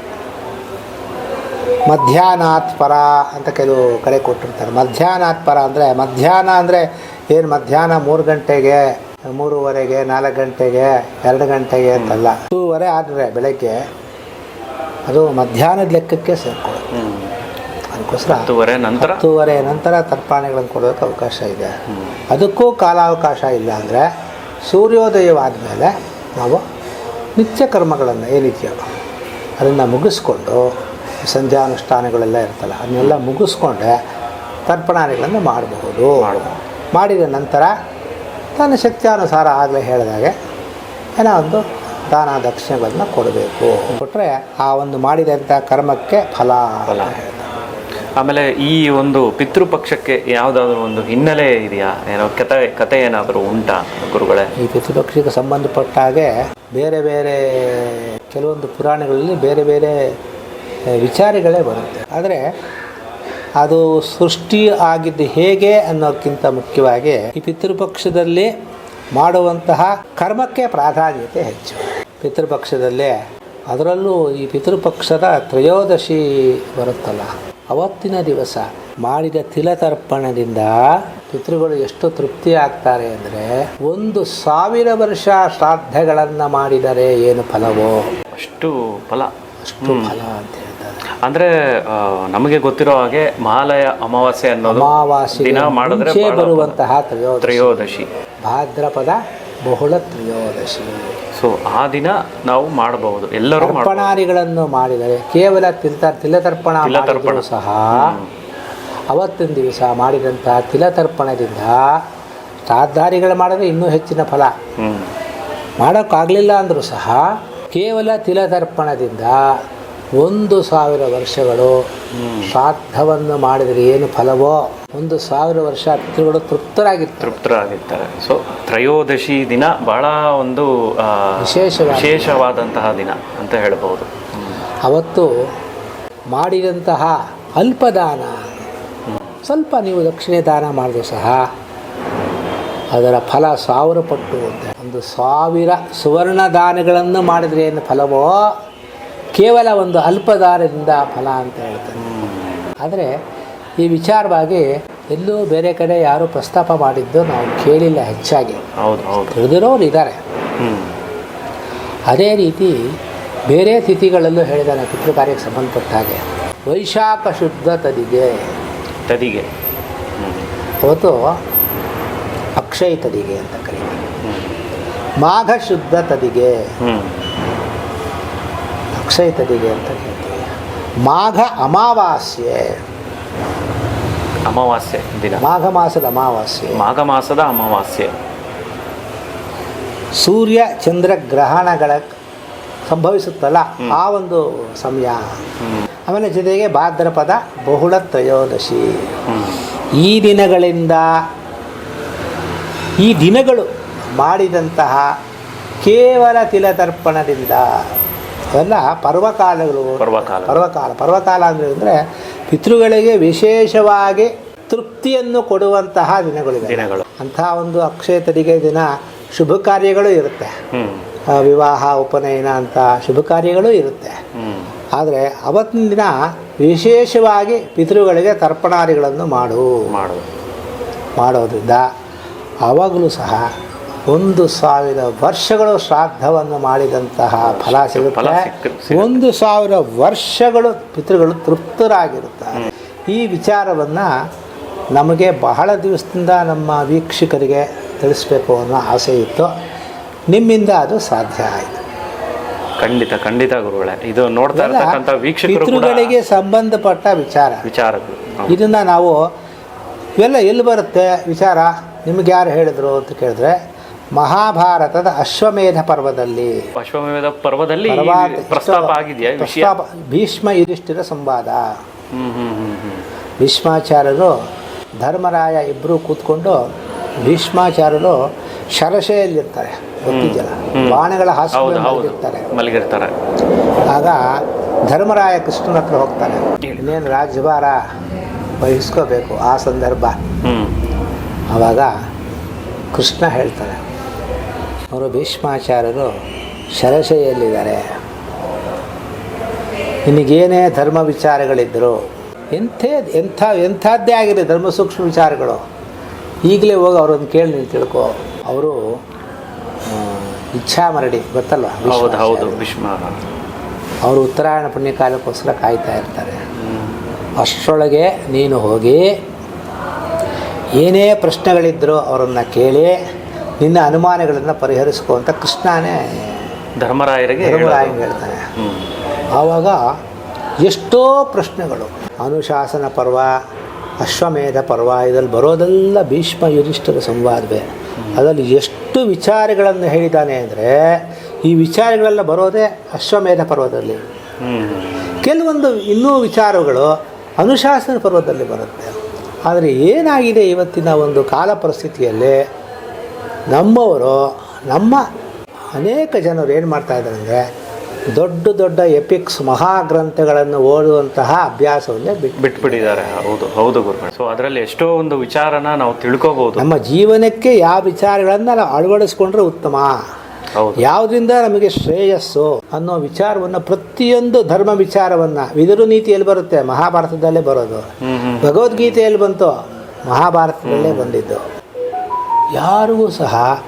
ಮಧ್ಯಾಹ್ನಾತ್ ಪರ ಅಂತ ಕೆಲವು ಕಡೆ ಕೊಟ್ಟಿರ್ತಾರೆ. ಮಧ್ಯಾಹ್ನಾತ್ ಪರ ಅಂದರೆ ಮಧ್ಯಾಹ್ನ ಅಂದರೆ ಏನು ಮಧ್ಯಾಹ್ನ ಮೂರು ಗಂಟೆಗೆ, ಮೂರುವರೆಗೆ, ನಾಲ್ಕು ಗಂಟೆಗೆ, ಎರಡು ಗಂಟೆಗೆ ಅಂತಲ್ಲ. ಹತ್ತೂವರೆ ಆದರೆ ಬೆಳಗ್ಗೆ ಅದು ಮಧ್ಯಾಹ್ನದ ಲೆಕ್ಕಕ್ಕೆ ಸೇರ್ಕೊಳ್ಳುತ್ತೆ. ಅದಕ್ಕೋಸ್ಕರ ಹತ್ತುವರೆ ನಂತರ? ಹತ್ತುವರೆ ನಂತರ ತರ್ಪಣೆಗಳನ್ನು ಕೊಡೋಕೆ ಅವಕಾಶ ಇದೆ. ಅದಕ್ಕೂ ಕಾಲಾವಕಾಶ ಇಲ್ಲ ಅಂದರೆ ಸೂರ್ಯೋದಯವಾದ ಮೇಲೆ ನಾವು ನಿತ್ಯ ಕರ್ಮಗಳನ್ನು ಏನಿದೆಯೋ ಅದನ್ನು ಮುಗಿಸ್ಕೊಂಡು ಸಂಧ್ಯಾನುಷ್ಠಾನಗಳೆಲ್ಲ ಇರ್ತಲ್ಲ ಅದನ್ನೆಲ್ಲ ಮುಗಿಸ್ಕೊಂಡೆ ತರ್ಪಣಾದಿಗಳನ್ನು ಮಾಡಬಹುದು. ಮಾಡಿದ ನಂತರ ತನ್ನ ಶಕ್ತಿಯಾನುಸಾರ ಆಗಲೇ ಹೇಳಿದಾಗೆ ಏನೋ ಒಂದು ದಾನ ದಕ್ಷಿಣೆಗಳನ್ನು ಕೊಡಬೇಕು. ಕೊಟ್ಟರೆ ಆ ಒಂದು ಮಾಡಿದಂಥ ಕರ್ಮಕ್ಕೆ ಫಲ ಫಲ. ಆಮೇಲೆ ಈ ಒಂದು ಪಿತೃಪಕ್ಷಕ್ಕೆ ಯಾವುದಾದ್ರೂ ಒಂದು ಹಿನ್ನೆಲೆ ಇದೆಯಾ? ಏನೋ ಕತೆ ಕತೆ ಏನಾದರೂ ಉಂಟಾ ಗುರುಗಳೇ? ಈ ಪಿತೃಪಕ್ಷಕ್ಕೆ ಸಂಬಂಧಪಟ್ಟ ಹಾಗೆ ಬೇರೆ ಬೇರೆ ಕೆಲವೊಂದು ಪುರಾಣಗಳಲ್ಲಿ ಬೇರೆ ಬೇರೆ ವಿಚಾರಗಳೇ ಬರುತ್ತೆ. ಆದರೆ ಅದು ಸೃಷ್ಟಿ ಆಗಿದ್ದು ಹೇಗೆ ಅನ್ನೋಕ್ಕಿಂತ ಮುಖ್ಯವಾಗಿ ಈ ಪಿತೃಪಕ್ಷದಲ್ಲಿ ಮಾಡುವಂತಹ ಕರ್ಮಕ್ಕೆ ಪ್ರಾಧಾನ್ಯತೆ ಹೆಚ್ಚು. ಪಿತೃಪಕ್ಷದಲ್ಲೇ ಅದರಲ್ಲೂ ಈ ಪಿತೃಪಕ್ಷದ ತ್ರಯೋದಶಿ ಬರುತ್ತಲ್ಲ. ಅವತ್ತಿನ ದಿವಸ ಮಾಡಿದ ತಿಲತರ್ಪಣದಿಂದ ಪಿತೃಗಳು ಎಷ್ಟು ತೃಪ್ತಿ ಆಗ್ತಾರೆ ಅಂದರೆ ಒಂದು ಸಾವಿರ ವರ್ಷ ಶ್ರಾದ್ದಗಳನ್ನು ಮಾಡಿದರೆ ಏನು ಫಲವೋ? ಅಷ್ಟು ಫಲ. ಅಷ್ಟು ಫಲ ಅಂತ ಹೇಳ್ತಾರೆ. ಅಂದ್ರೆ ನಮಗೆ ಗೊತ್ತಿರೋ ಹಾಗೆ ಮಹಾಲಯ ಅಮಾವಾಸ್ಯೆ ಅನ್ನೋದು ಅಮಾವಾಸ್ಯೆ ದಿನ ಮಾಡಿದ್ರೆ ಮುಂಚೆ ಬರುವಂತಹ ತ್ರಯೋದಶಿ. ತ್ರಯೋದಶಿ. ಭಾದ್ರಪದ ಬಹುಳ ತ್ರಯೋದಶಿ. ಸೊ ಆ ದಿನ ನಾವು ಮಾಡಬಹುದು. ಎಲ್ಲರೂ ಮಾಡಬಹುದು. ತರ್ಪಣಾದಿಗಳನ್ನು ಮಾಡಿದರೆ ಕೇವಲ ತಿಲ ತಿಲತರ್ಪಣ. ಮಾಡಿದರೂ ಸಹ ಅವತ್ತಿನ ದಿವಸ ಮಾಡಿದಂತಹ ತಿಲತರ್ಪಣದಿಂದ ರಾಜಧಾರಿಗಳು ಮಾಡಿದ್ರೆ ಇನ್ನೂ ಹೆಚ್ಚಿನ ಫಲ. ಮಾಡೋಕ್ಕಾಗಲಿಲ್ಲ ಅಂದರೂ ಸಹ ಕೇವಲ ತಿಲತರ್ಪಣದಿಂದ ಒಂದು ಸಾವಿರ ವರ್ಷಗಳು ಶ್ರಾದ್ದವನ್ನು ಮಾಡಿದರೆ ಏನು ಫಲವೋ? ಒಂದು ಸಾವಿರ ವರ್ಷ ಅತಿಥಿಗಳು ತೃಪ್ತರಾಗಿರ್ತಾರೆ. ತೃಪ್ತರಾಗಿರ್ತಾರೆ. ಸೊ ತ್ರಯೋದಶಿ ದಿನ ಬಹಳ ಒಂದು ವಿಶೇಷ ವಿಶೇಷವಾದಂತಹ ದಿನ ಅಂತ ಹೇಳಬಹುದು. ಅವತ್ತು ಮಾಡಿದಂತಹ ಅಲ್ಪದಾನ ಸ್ವಲ್ಪ ನೀವು ದಕ್ಷಿಣೆ ದಾನ ಮಾಡಿದ್ರು ಸಹ ಅದರ ಫಲ ಸಾವಿರ ಪಟ್ಟು ಅಂತ ಒಂದು ಸಾವಿರ ಸುವರ್ಣ ದಾನಗಳನ್ನು ಮಾಡಿದರೆ ಏನು ಫಲವೋ? ಕೇವಲ ಒಂದು ಅಲ್ಪದಾರದಿಂದ ಫಲ ಅಂತ ಹೇಳ್ತಾರೆ. ಆದರೆ ಈ ವಿಚಾರವಾಗಿ ಎಲ್ಲೂ ಬೇರೆ ಕಡೆ ಯಾರು ಪ್ರಸ್ತಾಪ ಮಾಡಿದ್ದು ನಾವು ಕೇಳಿಲ್ಲ ಹೆಚ್ಚಾಗಿ. ಹೌದು ಹೌದು. ತಿಳಿದಿರೋರು ಇದ್ದಾರೆ ಅದೇ ರೀತಿ ಬೇರೆ ತಿಥಿಗಳಲ್ಲೂ ಹೇಳಿದಾನೆ ಪಿತೃ ಕಾರ್ಯಕ್ಕೆ ಸಂಬಂಧಪಟ್ಟ ಹಾಗೆ. ವೈಶಾಖ ಶುದ್ಧ ತದಿಗೆ. ತದಿಗೆ. ಅವತ್ತು ಅಕ್ಷಯ ತದಿಗೆ ಅಂತ ಕರೀತೀವಿ ಮಾಘ ಶುದ್ಧ ತದಿಗೆ. ಹ್ಮ್ ಅಕ್ಷಯ ತದಿಗೆ ಅಂತ ಕೇಳ್ತೀವಿ ಮಾಘ ಅಮಾವಾಸ್ಯೆ. ಅಮಾವಾಸ್ಯೆ ದಿನ. ಮಾಘ ಮಾಸದ ಅಮಾವಾಸ್ಯೆ. ಮಾಘ ಮಾಸದ ಅಮಾವಾಸ್ಯೆ. ಸೂರ್ಯ ಚಂದ್ರ ಗ್ರಹಣಗಳ ಸಂಭವಿಸುತ್ತಲ್ಲ ಆ ಒಂದು ಸಮಯ. ಆಮೇಲೆ ಜೊತೆಗೆ ಭಾದ್ರಪದ ಬಹುಳ ತ್ರಯೋದಶಿ. ಈ ದಿನಗಳಿಂದ ಈ ದಿನಗಳು ಮಾಡಿದಂತಹ ಕೇವಲ ತಿಲತರ್ಪಣದಿಂದ ಅವೆಲ್ಲ ಪರ್ವಕಾಲಗಳು. ಪರ್ವಕಾಲ ಪರ್ವಕಾಲ. ಪರ್ವಕಾಲ ಅಂದರೆ ಅಂದರೆ ಪಿತೃಗಳಿಗೆ ವಿಶೇಷವಾಗಿ ತೃಪ್ತಿಯನ್ನು ಕೊಡುವಂತಹ ದಿನಗಳಿವೆ ದಿನಗಳು. ಅಂತಹ ಒಂದು ಅಕ್ಷಯ ತದಿಗೆ ದಿನ ಶುಭ ಕಾರ್ಯಗಳು ಇರುತ್ತೆ. ವಿವಾಹ ಉಪನಯನ ಅಂತ ಶುಭ ಕಾರ್ಯಗಳು ಇರುತ್ತೆ. ಆದರೆ ಅವತ್ತಿನ ದಿನ ವಿಶೇಷವಾಗಿ ಪಿತೃಗಳಿಗೆ ತರ್ಪಣಾರಿಗಳನ್ನು ಮಾಡು. ಮಾಡುದು ಮಾಡೋದ್ರಿಂದ ಆವಾಗಲೂ ಸಹ ಒಂದು ಸಾವಿರ ವರ್ಷಗಳು ಶ್ರಾದ್ದವನ್ನು ಮಾಡಿದಂತಹ ಫಲ ಸಿಗುತ್ತೆ. ಒಂದು ಸಾವಿರ ವರ್ಷಗಳು ಪಿತೃಗಳು ತೃಪ್ತರಾಗಿರುತ್ತಾರೆ. ಈ ವಿಚಾರವನ್ನು ನಮಗೆ ಬಹಳ ದಿವಸದಿಂದ ನಮ್ಮ ವೀಕ್ಷಕರಿಗೆ ತಿಳಿಸ್ಬೇಕು ಅನ್ನೋ ಆಸೆ ಇತ್ತು. ನಿಮ್ಮಿಂದ ಅದು ಸಾಧ್ಯ ಆಯಿತು. ಖಂಡಿತ ಖಂಡಿತ ಗುರುಗಳೇ. ಇದು ನೋಡ್ತಾ ಇರ್ತಕ್ಕಂಥ ಪಿತೃಗಳಿಗೆ ಸಂಬಂಧಪಟ್ಟ ವಿಚಾರ. ವಿಚಾರಗಳು. ಇದನ್ನು ನಾವು ಇವೆಲ್ಲ ಎಲ್ಲಿ ಬರುತ್ತೆ ವಿಚಾರ ನಿಮ್ಗೆ ಯಾರು ಹೇಳಿದ್ರು ಅಂತ ಕೇಳಿದ್ರೆ ಮಹಾಭಾರತದ ಅಶ್ವಮೇಧ ಪರ್ವದಲ್ಲಿ. ಅಶ್ವಮೇಧ ಪರ್ವದಲ್ಲಿ ಪ್ರಸ್ತಾಪ ಆಗಿದೆಯಾ ಪ್ರಸ್ತಾಪ ಭೀಷ್ಮ ಯುಧಿಷ್ಠಿರ ಸಂವಾದ. ಭೀಷ್ಮಾಚಾರ್ಯರು ಧರ್ಮರಾಯ ಇಬ್ಬರು ಕೂತ್ಕೊಂಡು ಭೀಷ್ಮಾಚಾರ್ಯರು ಶರಶೆಯಲ್ಲಿರ್ತಾರೆ ಗೊತ್ತಿದೆಯಲ್ಲ? ಬಾಣಗಳ ಹಾಸಿಗೆ ಮಲಗಿರ್ತಾರೆ. ಆಗ ಧರ್ಮರಾಯ ಕೃಷ್ಣನ ಹತ್ರ ಹೋಗ್ತಾರೆ. ಇನ್ನೇನು ರಾಜ್ಯಭಾರ ವಹಿಸ್ಕೋಬೇಕು ಆ ಸಂದರ್ಭ. ಆವಾಗ ಕೃಷ್ಣ ಹೇಳ್ತಾನೆ ಅವರು ಭೀಷ್ಮಾಚಾರ್ಯರು ಶರಶೆಯಲ್ಲಿದ್ದಾರೆ ನಿನಗೇನೇ ಧರ್ಮ ವಿಚಾರಗಳಿದ್ದರು ಎಂಥೇ ಎಂಥ ಎಂಥದ್ದೇ ಆಗಿರಲಿ ಧರ್ಮ ಸೂಕ್ಷ್ಮ ವಿಚಾರಗಳು ಈಗಲೇ ಹೋಗಿ ಅವರೊಂದು ಕೇಳಿ ನೀನು ತಿಳ್ಕೊ ಅವರು ಇಚ್ಛಾ ಮರಡಿ ಗೊತ್ತಲ್ಲ ಹೌದು ಹೌದು. ಭೀಷ್ಮ ಅವರು ಉತ್ತರಾಯಣ ಪುಣ್ಯಕಾಲಕ್ಕೋಸ್ಕರ ಕಾಯ್ತಾ ಇರ್ತಾರೆ. ಅಷ್ಟರೊಳಗೆ ನೀನು ಹೋಗಿ ಏನೇ ಪ್ರಶ್ನೆಗಳಿದ್ದರೂ ಅವರನ್ನು ಕೇಳಿ ನಿನ್ನ ಅನುಮಾನಗಳನ್ನು ಪರಿಹರಿಸ್ಕೊ ಅಂತ ಕೃಷ್ಣನೇ ಧರ್ಮರಾಯರಿಗೆ ಧರ್ಮರಾಯ ಹೇಳ್ತಾನೆ. ಆವಾಗ ಎಷ್ಟೋ ಪ್ರಶ್ನೆಗಳು. ಅನುಶಾಸನ ಪರ್ವ ಅಶ್ವಮೇಧ ಪರ್ವ ಇದರಲ್ಲಿ ಬರೋದೆಲ್ಲ ಭೀಷ್ಮ ಯುಧಿಷ್ಠರ ಸಂವಾದವೇ. ಅದರಲ್ಲಿ ಎಷ್ಟು ವಿಚಾರಗಳನ್ನು ಹೇಳಿದ್ದಾನೆ ಅಂದರೆ ಈ ವಿಚಾರಗಳೆಲ್ಲ ಬರೋದೇ ಅಶ್ವಮೇಧ ಪರ್ವದಲ್ಲಿ. ಕೆಲವೊಂದು ಇನ್ನೂ ವಿಚಾರಗಳು ಅನುಶಾಸನ ಪರ್ವದಲ್ಲಿ ಬರುತ್ತೆ. ಆದರೆ ಏನಾಗಿದೆ ಇವತ್ತಿನ ಒಂದು ಕಾಲ ಪರಿಸ್ಥಿತಿಯಲ್ಲಿ? ನಮ್ಮವರು ನಮ್ಮ ಅನೇಕ ಜನರು ಏನು ಮಾಡ್ತಾ ಇದ್ದಾರೆ ಅಂದರೆ ದೊಡ್ಡ ದೊಡ್ಡ ಎಪಿಕ್ಸ್ ಮಹಾಗ್ರಂಥಗಳನ್ನು ಓದುವಂತಹ ಅಭ್ಯಾಸವನ್ನೇ ಬಿಟ್ಟು ಬಿಟ್ಬಿಟ್ಟಿದ್ದಾರೆ. ಹೌದು ಹೌದು ಗುರು ಸೊ ಅದರಲ್ಲಿ ಎಷ್ಟೋ ಒಂದು ವಿಚಾರನ ನಾವು ತಿಳ್ಕೋಬಹುದು ನಮ್ಮ ಜೀವನಕ್ಕೆ ಯಾವ ವಿಚಾರಗಳನ್ನ ನಾವು ಅಳವಡಿಸ್ಕೊಂಡ್ರೆ ಉತ್ತಮ. ಹೌದು. ಯಾವುದರಿಂದ ನಮಗೆ ಶ್ರೇಯಸ್ಸು ಅನ್ನೋ ವಿಚಾರವನ್ನು ಪ್ರತಿಯೊಂದು ಧರ್ಮ ವಿಚಾರವನ್ನು ವಿದುರು ನೀತಿಯಲ್ಲಿ ಬರುತ್ತೆ ಮಹಾಭಾರತದಲ್ಲೇ ಬರೋದು. ಭಗವದ್ಗೀತೆಯಲ್ಲಿ ಬಂತು ಮಹಾಭಾರತದಲ್ಲೇ ಬಂದಿದ್ದು. ಯಾರಿಗೂ ಸಹ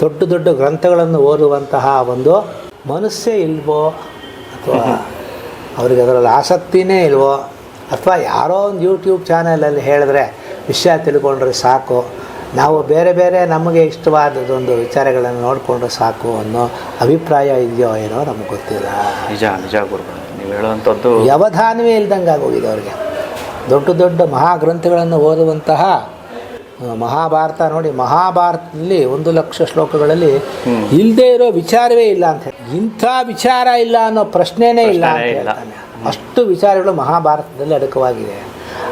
ದೊಡ್ಡ ದೊಡ್ಡ ಗ್ರಂಥಗಳನ್ನು ಓದುವಂತಹ ಒಂದು ಮನಸ್ಸೇ ಇಲ್ವೋ? ಅಥವಾ ಅವ್ರಿಗೆ ಅದರಲ್ಲಿ ಆಸಕ್ತಿನೇ ಇಲ್ವೋ? ಅಥವಾ ಯಾರೋ ಒಂದು ಯೂಟ್ಯೂಬ್ ಚಾನಲಲ್ಲಿ ಹೇಳಿದ್ರೆ ವಿಷಯ ತಿಳ್ಕೊಂಡ್ರೆ ಸಾಕು ನಾವು ಬೇರೆ ಬೇರೆ ನಮಗೆ ಇಷ್ಟವಾದದೊಂದು ವಿಚಾರಗಳನ್ನು ನೋಡಿಕೊಂಡ್ರೆ ಸಾಕು ಅನ್ನೋ ಅಭಿಪ್ರಾಯ ಇದೆಯೋ ಏನೋ ನಮಗೆ ಗೊತ್ತಿಲ್ಲ. ನಿಜ ನಿಜ ಗುರುಗಳು ನೀವು ಹೇಳುವಂಥದ್ದು ವ್ಯವಧಾನವೇ ಇಲ್ದಂಗೆ ಆಗೋಗಿದೆ ಅವರಿಗೆ. ದೊಡ್ಡ ದೊಡ್ಡ ಮಹಾಗ್ರಂಥಗಳನ್ನು ಓದುವಂತಹ ಮಹಾಭಾರತ ನೋಡಿ ಮಹಾಭಾರತದಲ್ಲಿ ಒಂದು ಲಕ್ಷ ಶ್ಲೋಕಗಳಲ್ಲಿ ಇಲ್ಲದೆ ಇರೋ ವಿಚಾರವೇ ಇಲ್ಲ ಅಂತ ಹೇಳಿ ಇಂಥ ವಿಚಾರ ಇಲ್ಲ ಅನ್ನೋ ಪ್ರಶ್ನೆನೇ ಇಲ್ಲ ಅಂತ ಹೇಳ್ತಾನೆ. ಅಷ್ಟು ವಿಚಾರಗಳು ಮಹಾಭಾರತದಲ್ಲಿ ಅಡಕವಾಗಿದೆ.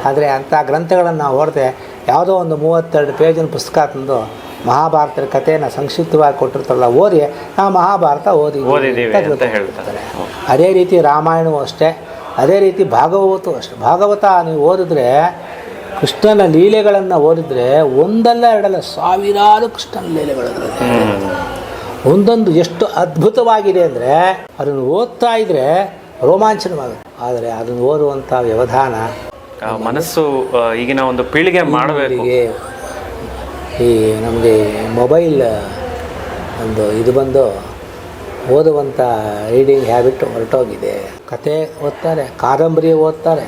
ಆದರೆ ಅಂಥ ಗ್ರಂಥಗಳನ್ನು ನಾವು ಹೊರದೆ ಯಾವುದೋ ಒಂದು ಮೂವತ್ತೆರಡು ಪೇಜಿನ ಪುಸ್ತಕ ತಂದು ಮಹಾಭಾರತದ ಕಥೆಯನ್ನು ಸಂಕ್ಷಿಪ್ತವಾಗಿ ಕೊಟ್ಟಿರ್ತಾರಲ್ಲ ಓದಿ ಆ ಮಹಾಭಾರತ ಓದಿ ಅಂತ ಹೇಳ್ತಾರೆ. ಅದೇ ರೀತಿ ರಾಮಾಯಣವೂ ಅಷ್ಟೇ ಅದೇ ರೀತಿ ಭಾಗವತೂ ಅಷ್ಟೇ. ಭಾಗವತ ನೀವು ಓದಿದ್ರೆ ಕೃಷ್ಣನ ಲೀಲೆಗಳನ್ನು ಓದಿದ್ರೆ ಒಂದಲ್ಲ ಎರಡಲ್ಲ ಸಾವಿರಾರು ಕೃಷ್ಣನ ಲೀಲೆಗಳು ಒಂದೊಂದು ಎಷ್ಟು ಅದ್ಭುತವಾಗಿದೆ ಅಂದರೆ ಅದನ್ನು ಓದ್ತಾ ಇದ್ರೆ ರೋಮಾಂಚನವಾಗುತ್ತೆ. ಆದರೆ ಅದನ್ನು ಓದುವಂಥ ವ್ಯವಧಾನ ಮನಸ್ಸು ಈಗಿನ ಒಂದು ಪೀಳಿಗೆ ಮಾಡಬೇಕು. ಈ ನಮಗೆ ಮೊಬೈಲ್ ಒಂದು ಇದು ಬಂದು ಓದುವಂಥ ರೀಡಿಂಗ್ ಹ್ಯಾಬಿಟ್ ಹೊರಟೋಗಿದೆ. ಕತೆ ಓದ್ತಾರೆ ಕಾದಂಬರಿ ಓದ್ತಾರೆ.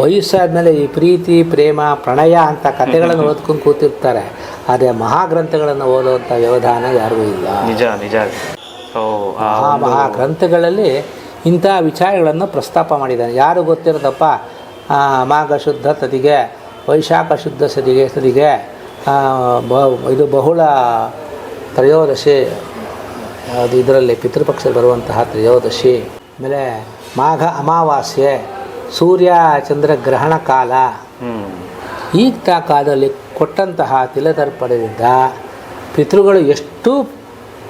ವಯಸ್ಸಾದ್ಮೇಲೆ ಈ ಪ್ರೀತಿ ಪ್ರೇಮ ಪ್ರಣಯ ಅಂತ ಕಥೆಗಳನ್ನು ಓದ್ಕೊಂಡು ಕೂತಿರ್ತಾರೆ. ಆದರೆ ಮಹಾಗ್ರಂಥಗಳನ್ನು ಓದುವಂಥ ವ್ಯವಧಾನ ಯಾರಿಗೂ ಇಲ್ಲ. ನಿಜ ನಿಜ. ಮಹಾ ಮಹಾ ಗ್ರಂಥಗಳಲ್ಲಿ ಇಂಥ ವಿಚಾರಗಳನ್ನು ಪ್ರಸ್ತಾಪ ಮಾಡಿದ್ದಾನೆ ಯಾರು ಗೊತ್ತಿರೋದಪ್ಪ? ಮಾಘ ಶುದ್ಧ ತದಿಗೆ ವೈಶಾಖ ಶುದ್ಧ ಸದಿಗೆ ಸದಿಗೆ ಬ- ಇದು ಬಹುಳ ತ್ರಯೋದಶಿ ಅದು ಇದರಲ್ಲಿ ಪಿತೃಪಕ್ಷ ಬರುವಂತಹ ತ್ರಯೋದಶಿ ಆಮೇಲೆ ಮಾಘ ಅಮಾವಾಸ್ಯೆ ಸೂರ್ಯ ಚಂದ್ರ ಗ್ರಹಣ ಕಾಲ. ಈ ಕಾಲದಲ್ಲಿ ಕೊಟ್ಟಂತಹ ತಿಲತರ್ಪಣದಿಂದ ಪಿತೃಗಳು ಎಷ್ಟು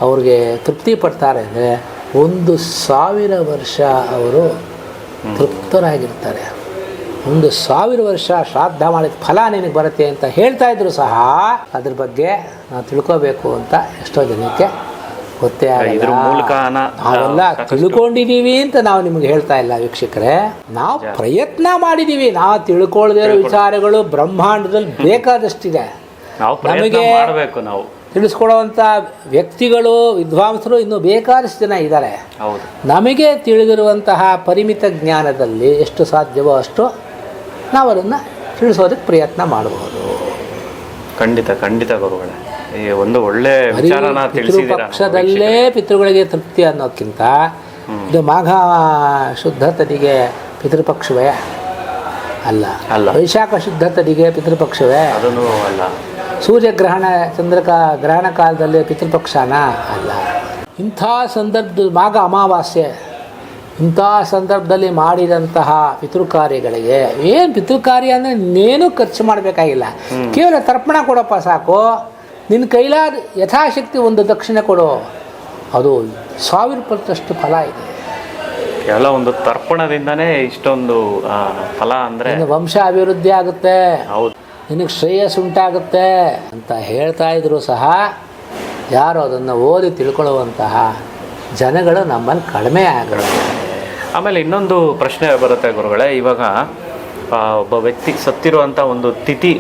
ಅವ್ರಿಗೆ ತೃಪ್ತಿ ಪಡ್ತಾರೆ ಅಂದರೆ ಒಂದು ಸಾವಿರ ವರ್ಷ ಅವರು ತೃಪ್ತರಾಗಿರ್ತಾರೆ. ಒಂದು ಸಾವಿರ ವರ್ಷ ಶ್ರಾದ್ದ ಮಾಡಿದ ಫಲ ನಿನಗೆ ಬರುತ್ತೆ ಅಂತ ಹೇಳ್ತಾ ಇದ್ರು ಸಹ ಅದ್ರ ಬಗ್ಗೆ ನಾವು ತಿಳ್ಕೋಬೇಕು ಅಂತ ಎಷ್ಟೋ ಜನಕ್ಕೆ ಗೊತ್ತೇ ಇದ್ರ ಆಗಲ್ಲ ಮೂಲಕ ನ- ನಾವೆಲ್ಲ ತಿಳ್ಕೊಂಡಿದ್ದೀವಿ ಅಂತ ನಾವು ನಿಮ್ಗೆ ಹೇಳ್ತಾ ಇಲ್ಲ ವೀಕ್ಷಕರೇ. ನಾವು ಪ್ರಯತ್ನ ಮಾಡಿದೀವಿ. ನಾವು ತಿಳ್ಕೊಳ್ದೇ ಇರೋ ವಿಚಾರಗಳು ಬ್ರಹ್ಮಾಂಡದಲ್ಲಿ ಬೇಕಾದಷ್ಟಿದೆ. ನಮಗೆ- ನಾವು. ತಿಳಿಸ್ಕೊಡುವಂಥ ವ್ಯಕ್ತಿಗಳು ವಿದ್ವಾಂಸರು ಇನ್ನು ಬೇಕಾದಷ್ಟು ಜನ ಇದ್ದಾರೆ. ಹೌದು. ನಮಗೆ ತಿಳಿದಿರುವಂತಹ ಪರಿಮಿತ ಜ್ಞಾನದಲ್ಲಿ ಎಷ್ಟು ಸಾಧ್ಯವೋ ಅಷ್ಟು ನಾವು ಅದನ್ನು ತಿಳಿಸೋದಕ್ಕೆ ಪ್ರಯತ್ನ ಮಾಡಬಹುದು ಖಂಡಿತ ಖಂಡಿತ ಗುರುಗಳೇ ಒಂದು ಒಳ್ಳೆ ಪಕ್ಷದಲ್ಲೇ ವಿಚಾರನ ತಿಳಿಸಿದ್ದೀರಾ ಪಿತೃಪಕ್ಷದಲ್ಲೇ ಪಿತೃಗಳಿಗೆ ತೃಪ್ತಿ ಅನ್ನೋದಕ್ಕಿಂತ ಇದು ಮಾಘ ಶುದ್ಧ ತನಿಗೆ ಪಿತೃಪಕ್ಷವೇ ಅಲ್ಲ. ಅಲ್ಲ. ವೈಶಾಖ ಶುದ್ಧ ತನಿಗೆ ಪಿತೃಪಕ್ಷವೇ. ಅದನ್ನು ಅಲ್ಲ. ಸೂರ್ಯಗ್ರಹಣ ಚಂದ್ರಕ ಗ್ರಹಣ ಕಾಲದಲ್ಲಿ ಪಿತೃಪಕ್ಷನ ಅಲ್ಲ. ಇಂಥ ಸಂದರ್ಭದ ಮಾಘ ಅಮಾವಾಸ್ಯೆ ಇಂಥ ಸಂದರ್ಭದಲ್ಲಿ ಮಾಡಿದಂತಹ ಪಿತೃಕಾರ್ಯಗಳಿಗೆ ಏನು ಪಿತೃಕಾರ್ಯ ಅಂದರೆ ಇನ್ನೇನು ಖರ್ಚು ಮಾಡಬೇಕಾಗಿಲ್ಲ. ಕೇವಲ ತರ್ಪಣ ಕೊಡಪ್ಪ ಸಾಕು. ನಿನ್ನ ಕೈಲಾದ ಯಥಾಶಕ್ತಿ ಒಂದು ದಕ್ಷಿಣೆ ಕೊಡು. ಅದು ಸಾವಿರ ಪಟ್ಟಷ್ಟು ಫಲ ಇದೆ. ಕೇವಲ ಒಂದು ತರ್ಪಣದಿಂದನೇ ಇಷ್ಟೊಂದು ಫಲ ಅಂದರೆ ವಂಶ ಅಭಿವೃದ್ಧಿ ಆಗುತ್ತೆ. ಹೌದು. ನಿನಗೆ ಶ್ರೇಯಸ್ ಉಂಟಾಗುತ್ತೆ ಅಂತ ಹೇಳ್ತಾ ಇದ್ರು ಸಹ ಯಾರು ಅದನ್ನು ಓದಿ ತಿಳ್ಕೊಳ್ಳುವಂತಹ ಜನಗಳು ನಮ್ಮಲ್ಲಿ ಕಡಿಮೆ ಆಗುತ್ತೆ ಆಮೇಲೆ ಇನ್ನೊಂದು ಪ್ರಶ್ನೆ ಬರುತ್ತೆ ಗುರುಗಳೇ ಇವಾಗ ಒಬ್ಬ ವ್ಯಕ್ತಿ ಸತ್ತಿರುವಂಥ ಒಂದು ತಿಥಿ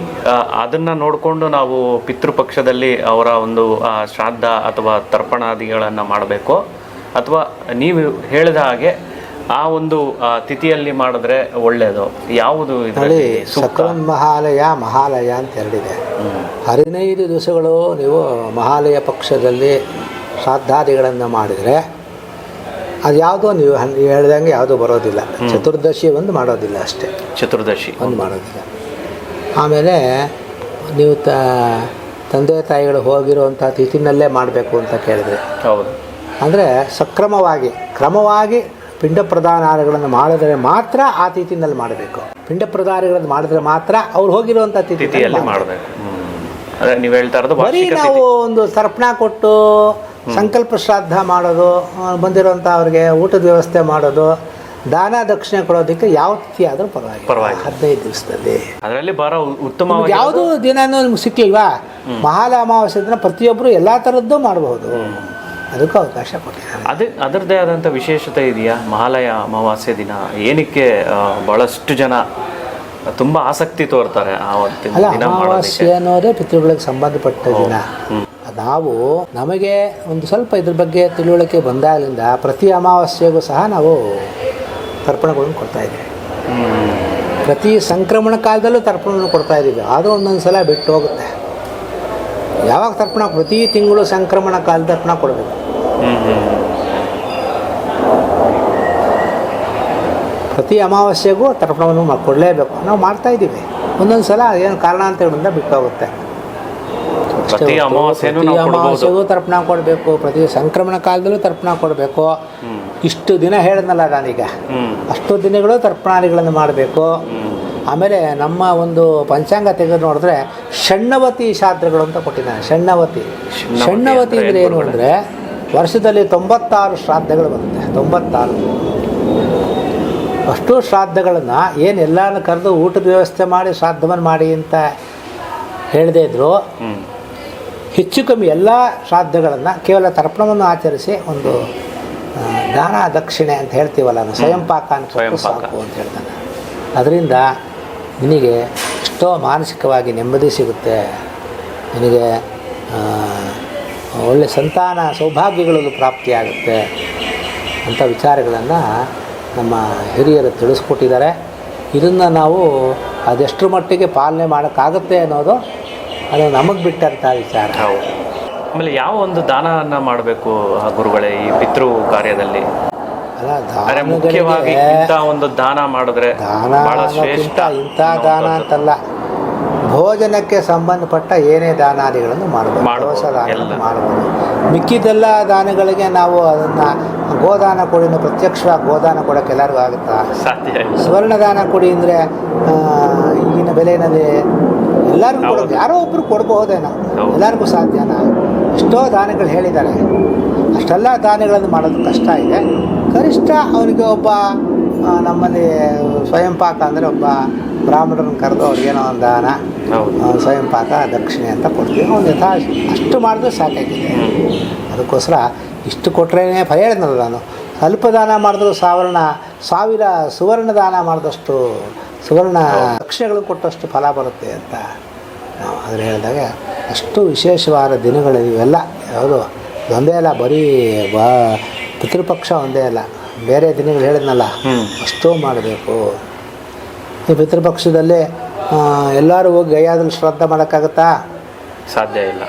ಅದನ್ನು ನೋಡಿಕೊಂಡು ನಾವು ಪಿತೃಪಕ್ಷದಲ್ಲಿ ಅವರ ಒಂದು ಶ್ರಾದ್ದ ಅಥವಾ ತರ್ಪಣಾದಿಗಳನ್ನು ಮಾಡಬೇಕು. ಅಥವಾ ನೀವು ಹೇಳಿದ ಹಾಗೆ ಆ ಒಂದು ತಿಥಿಯಲ್ಲಿ ಮಾಡಿದ್ರೆ ಒಳ್ಳೆಯದು ಯಾವುದು ಇದರಲ್ಲಿ ಸುಖನ್ ಮಹಾಲಯ ಮಹಾಲಯ ಅಂತ ಎರಡಿದೆ. ಹದಿನೈದು ದಿವಸಗಳು ನೀವು ಮಹಾಲಯ ಪಕ್ಷದಲ್ಲಿ ಶ್ರಾದ್ದಾದಿಗಳನ್ನು ಮಾಡಿದರೆ ಅದು ಯಾವುದೋ ನೀವು ಹೇಳಿದಂಗೆ ಹೇಳ್ದಂಗೆ ಯಾವುದೂ ಬರೋದಿಲ್ಲ. ಚತುರ್ದಶಿ ಒಂದು ಮಾಡೋದಿಲ್ಲ ಅಷ್ಟೇ. ಚತುರ್ದಶಿ. ಒಂದು ಮಾಡೋದಿಲ್ಲ. ಆಮೇಲೆ ನೀವು ತ ತಂದೆ ತಾಯಿಗಳು ಹೋಗಿರುವಂಥ ತಿಥಿನಲ್ಲೇ ಮಾಡಬೇಕು ಅಂತ ಕೇಳಿದ್ರೆ. ಹೌದು. ಅಂದರೆ ಸಕ್ರಮವಾಗಿ ಕ್ರಮವಾಗಿ ಪಿಂಡ ಪ್ರಧಾನಗಳನ್ನು ಮಾಡಿದರೆ ಮಾತ್ರ ಆ ತಿಥಿನಲ್ಲಿ ಮಾಡಬೇಕು. ಪಿಂಡ ಪ್ರದಾನಗಳನ್ನು ಮಾಡಿದ್ರೆ ಮಾತ್ರ ಅವ್ರು ಹೋಗಿರುವಂಥ ತಿಥಿಯಲ್ಲಿ ಮಾಡಬೇಕು. ನೀವು ಹೇಳ್ತಾ ಇರೋದು ಬರೀ ನಾವು ಒಂದು ಸರ್ಪಣ ಕೊಟ್ಟು ಸಂಕಲ್ಪ ಶ್ರಾದ್ದ ಮಾಡೋದು ಬಂದಿರುವಂಥ ಅವ್ರಿಗೆ ಊಟದ ವ್ಯವಸ್ಥೆ ಮಾಡೋದು ದಾನ ದಕ್ಷಿಣೆ ಕೊಡೋದಕ್ಕೆ ಯಾವ ತಿಥಿ ಆದರೂ ಪರವಾಗಿಲ್ಲ. ಪರವಾಗಿಲ್ಲ. ಹದಿನೈದು ದಿವಸದಲ್ಲಿ. ಅದರಲ್ಲಿ ಬರೋ ಉತ್ತಮ ಯಾವುದೂ ದಿನನೂ ನಿಮ್ಗೆ ಸಿಕ್ಕಿಲ್ವಾ ಮಹಾಲ ಅಮಾವಾಸ್ಯ ದಿನ ಪ್ರತಿಯೊಬ್ಬರು ಎಲ್ಲ ಥರದ್ದು ಮಾಡಬಹುದು ಅದಕ್ಕೂ ಅವಕಾಶ ಕೊಟ್ಟಿದ್ದಾರೆ. ಅದೇ ಅದರದ್ದೇ ಆದಂಥ ವಿಶೇಷತೆ ಇದೆಯಾ? ಮಹಾಲಯ ಅಮಾವಾಸ್ಯೆ ದಿನ? ಏನಕ್ಕೆ ಬಹಳಷ್ಟು ಜನ ತುಂಬಾ ಆಸಕ್ತಿ ತೋರ್ತಾರೆ ಆ ಅಮಾವಾಸ್ಯೆ ಅನ್ನೋದೇ ಪಿತೃಗಳಿಗೆ ಸಂಬಂಧಪಟ್ಟ ದಿನ. ನಾವು ನಮಗೆ ಒಂದು ಸ್ವಲ್ಪ ಇದ್ರ ಬಗ್ಗೆ ತಿಳುವಳಿಕೆ ಬಂದಾಗಲಿಂದ ಪ್ರತಿ ಅಮಾವಾಸ್ಯೆಗೂ ಸಹ ನಾವು ತರ್ಪಣಗಳನ್ನು ಕೊಡ್ತಾ ಇದ್ದೀವಿ. ಪ್ರತಿ ಸಂಕ್ರಮಣ ಕಾಲದಲ್ಲೂ ತರ್ಪಣವನ್ನು ಕೊಡ್ತಾ ಇದ್ದೀವಿ. ಆದರೂ ಒಂದೊಂದು ಸಲ ಬಿಟ್ಟು ಹೋಗುತ್ತೆ. ಯಾವಾಗ ತರ್ಪಣ, ಪ್ರತಿ ತಿಂಗಳು ಸಂಕ್ರಮಣ ಕಾಲ ತರ್ಪಣ ಕೊಡಬೇಕು. ಪ್ರತಿ ಅಮಾವಾಸ್ಯೆಗೂ ತರ್ಪಣವನ್ನು ಕೊಡಲೇಬೇಕು. ನಾವು ಮಾಡ್ತಾ ಇದ್ದೀವಿ. ಒಂದೊಂದು ಸಲ ಏನು ಕಾರಣಾಂತರಗಳಿಂದ ಬಿಟ್ಟು ಹೋಗುತ್ತೆ. ಪ್ರತಿ ಅಮಾವಾಸ್ಯೂ ಅಮಾವಾಸ್ಯೆನೂ ಪ್ರತಿ ಅಮಾವಾಸ್ಯೆಗೂ ತರ್ಪಣ ಕೊಡಬೇಕು ಪ್ರತಿ ಸಂಕ್ರಮಣ ಕಾಲದಲ್ಲೂ ತರ್ಪಣ ಕೊಡಬೇಕು. ಇಷ್ಟು ದಿನ ಹೇಳಿದ್ನಲ್ಲ ನಾನೀಗ. ಅಷ್ಟು ದಿನಗಳು ತರ್ಪಣಾದಿಗಳನ್ನು ಮಾಡಬೇಕು. ಆಮೇಲೆ ನಮ್ಮ ಒಂದು ಪಂಚಾಂಗ ತೆಗೆದು ನೋಡಿದ್ರೆ ಷಣ್ಣವತಿ ಶಾಸ್ತ್ರಗಳು ಅಂತ ಕೊಟ್ಟಿದ್ದಾನೆ ಷಣ್ಣವತಿ. ಷಣ್ಣವತಿ ಅಂದ್ರೆ ಏನು ಅಂದರೆ ವರ್ಷದಲ್ಲಿ ತೊಂಬತ್ತಾರು ಶ್ರಾದ್ದಗಳು ಬರುತ್ತೆ. ತೊಂಬತ್ತಾರು. ಅಷ್ಟು ಶ್ರಾದ್ದಗಳನ್ನು ಏನು ಎಲ್ಲರನ್ನು ಕರೆದು ಊಟದ ವ್ಯವಸ್ಥೆ ಮಾಡಿ ಶ್ರಾದ್ದವನ್ನು ಮಾಡಿ ಅಂತ ಹೇಳದೇ ಇದ್ರು. ಹ್ಮ್. ಹೆಚ್ಚು ಕಮ್ಮಿ ಎಲ್ಲ ಶ್ರಾದ್ದಗಳನ್ನು ಕೇವಲ ತರ್ಪಣವನ್ನು ಆಚರಿಸಿ ಒಂದು ದಾನ ದಕ್ಷಿಣೆ ಅಂತ ಹೇಳ್ತೀವಲ್ಲ ನಾನು ಸ್ವಯಂ ಪಾಕ ಅಂತ. ಸಾಕು ಅಂತ ಹೇಳ್ತಾನೆ ಅದರಿಂದ ನಿನಗೆ ಎಷ್ಟೋ ಮಾನಸಿಕವಾಗಿ ನೆಮ್ಮದಿ ಸಿಗುತ್ತೆ. ನಿನಗೆ ಒಳ್ಳೆ ಸಂತಾನ ಸೌಭಾಗ್ಯಗಳಲ್ಲಿ ಪ್ರಾಪ್ತಿಯಾಗುತ್ತೆ ಅಂಥ ವಿಚಾರಗಳನ್ನು ನಮ್ಮ ಹಿರಿಯರು ತಿಳಿಸ್ಕೊಟ್ಟಿದ್ದಾರೆ. ಇದನ್ನು ನಾವು ಅದೆಷ್ಟರ ಮಟ್ಟಿಗೆ ಪಾಲನೆ ಮಾಡೋಕ್ಕಾಗುತ್ತೆ ಅನ್ನೋದು ಅದು ನಮಗೆ ಬಿಟ್ಟಂಥ ವಿಚಾರ. ಆಮೇಲೆ ಯಾವ ಒಂದು ದಾನವನ್ನು ಮಾಡಬೇಕು ಗುರುಗಳೇ ಈ ಪಿತೃ ಕಾರ್ಯದಲ್ಲಿ? ಅಲ್ಲ ಮುಖ್ಯವಾಗಿ ಇಂಥ ಒಂದು ದಾನ ಮಾಡಿದ್ರೆ ದಾನ ಬಹಳ ಶ್ರೇಷ್ಠ ಇಂಥ ದಾನ ಅಂತಲ್ಲ. ಭೋಜನಕ್ಕೆ ಸಂಬಂಧಪಟ್ಟ ಏನೇ ದಾನಾದಿಗಳನ್ನು ಮಾಡಬಹುದು ಮಾಡುವ ಎಲ್ಲ. ಮಾಡಬಹುದು ಮಿಕ್ಕಿದೆಲ್ಲ ದಾನಗಳಿಗೆ ನಾವು ಅದನ್ನು ಗೋದಾನ ಕೊಡಿ ಪ್ರತ್ಯಕ್ಷವಾಗಿ ಗೋದಾನ ಕೊಡೋಕೆ ಎಲ್ಲರಿಗೂ ಆಗುತ್ತಾ? ಸಾಧ್ಯ ಇಲ್ಲ. ಸುವರ್ಣ ದಾನ ಕೊಡಿ ಅಂದರೆ ಈಗಿನ ಬೆಲೆಯಲ್ಲಿ ಎಲ್ಲರಿಗೂ ಕೊಡೋದು. ಯಾರೋ ಒಬ್ಬರು ಕೊಡಬಹುದೇನೋ. ಹೌದು. ಎಲ್ಲರಿಗೂ ಸಾಧ್ಯನಾ? ಎಷ್ಟೋ ದಾನಗಳು ಹೇಳಿದ್ದಾರೆ. ಅಷ್ಟೆಲ್ಲ ದಾನಗಳನ್ನು ಮಾಡೋದು ಕಷ್ಟ ಇದೆ. ಕನಿಷ್ಠ ಅವನಿಗೆ ಒಬ್ಬ ನಮ್ಮಲ್ಲಿ ಸ್ವಯಂ ಪಾಕ ಅಂದರೆ ಒಬ್ಬ ಬ್ರಾಹ್ಮಣರನ್ನು ಕರೆದು ಅವ್ರಿಗೇನೋ ಒಂದು ದಾನ ಸ್ವಯಂ ಪಾಕ ದಕ್ಷಿಣೆ ಅಂತ ಕೊಡ್ತೀವಿ. ಅವ್ನು ಯಥಾ ಅಷ್ಟು ಮಾಡಿದ್ರೆ ಸಾಕಾಗಿದೆ. ಅದಕ್ಕೋಸ್ಕರ ಇಷ್ಟು ಕೊಟ್ಟರೆ ಭಯ ಹೇಳಿದ್ನಲ್ಲ ನಾನು. ಅಲ್ಪ ದಾನ ಮಾಡಿದ್ರು ಸಾವಿರ ಸಾವಿರ ಸುವರ್ಣ ದಾನ ಮಾಡಿದಷ್ಟು ಸುವರ್ಣ ಅಕ್ಷೆಗಳು ಕೊಟ್ಟಷ್ಟು ಫಲ ಬರುತ್ತೆ ಅಂತ ನಾವು ಅದ್ರ ಹೇಳಿದಾಗ ಅಷ್ಟು ವಿಶೇಷವಾದ ದಿನಗಳು ಇವೆಲ್ಲ. ಯಾವುದು? ಒಂದೇ ಅಲ್ಲ ಬರೀ ಬಾ ಪಿತೃಪಕ್ಷ ಒಂದೇ ಅಲ್ಲ. ಬೇರೆ ದಿನಗಳು ಹೇಳಿದ್ನಲ್ಲ. ಅಷ್ಟೋ ಮಾಡಬೇಕು. ಈ ಪಿತೃಪಕ್ಷದಲ್ಲಿ ಎಲ್ಲರೂ ಹೋಗಿ ಗೈಯಾದಲ್ಲಿ ಶ್ರದ್ಧೆ ಮಾಡೋಕ್ಕಾಗತ್ತಾ? ಸಾಧ್ಯ ಇಲ್ಲ.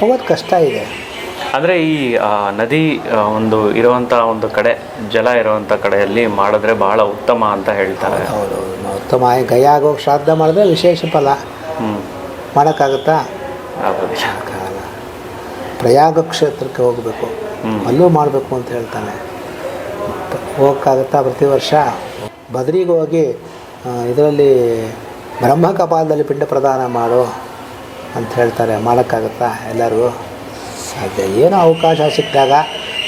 ಹೋಗೋದು ಕಷ್ಟ ಇದೆ. ಅಂದ್ರೆ ಈ ನದಿ ಒಂದು ಇರುವಂಥ ಒಂದು ಕಡೆ ಜಲ ಇರುವಂಥ ಕಡೆಯಲ್ಲಿ ಮಾಡಿದ್ರೆ ಬಹಳ ಉತ್ತಮ ಅಂತ ಹೇಳ್ತಾರೆ. ಹೌದು ಉತ್ತಮ. ಗಯಾಗ ಹೋಗಿ ಶ್ರಾದ್ದ ಮಾಡಿದ್ರೆ ವಿಶೇಷ ಫಲ. ಹ್ಞೂ ಮಾಡೋಕ್ಕಾಗುತ್ತಾ? ಆಗೋದಿಲ್ಲ ಪ್ರಯಾಗ ಕ್ಷೇತ್ರಕ್ಕೆ ಹೋಗಬೇಕು. ಅಲ್ಲೂ ಮಾಡಬೇಕು ಅಂತ ಹೇಳ್ತಾನೆ. ಹೋಗೋಕ್ಕಾಗುತ್ತಾ ಪ್ರತಿ ವರ್ಷ? ಬದ್ರಿಗೆ ಹೋಗಿ ಇದರಲ್ಲಿ ಬ್ರಹ್ಮ ಕಪಾಲದಲ್ಲಿ ಪಿಂಡ ಪ್ರದಾನ ಮಾಡು ಅಂತ ಹೇಳ್ತಾರೆ. ಮಾಡೋಕ್ಕಾಗುತ್ತಾ ಎಲ್ಲರಿಗೂ? ಸಾಧ್ಯ. ಏನೋ ಅವಕಾಶ ಸಿಕ್ಕಾಗ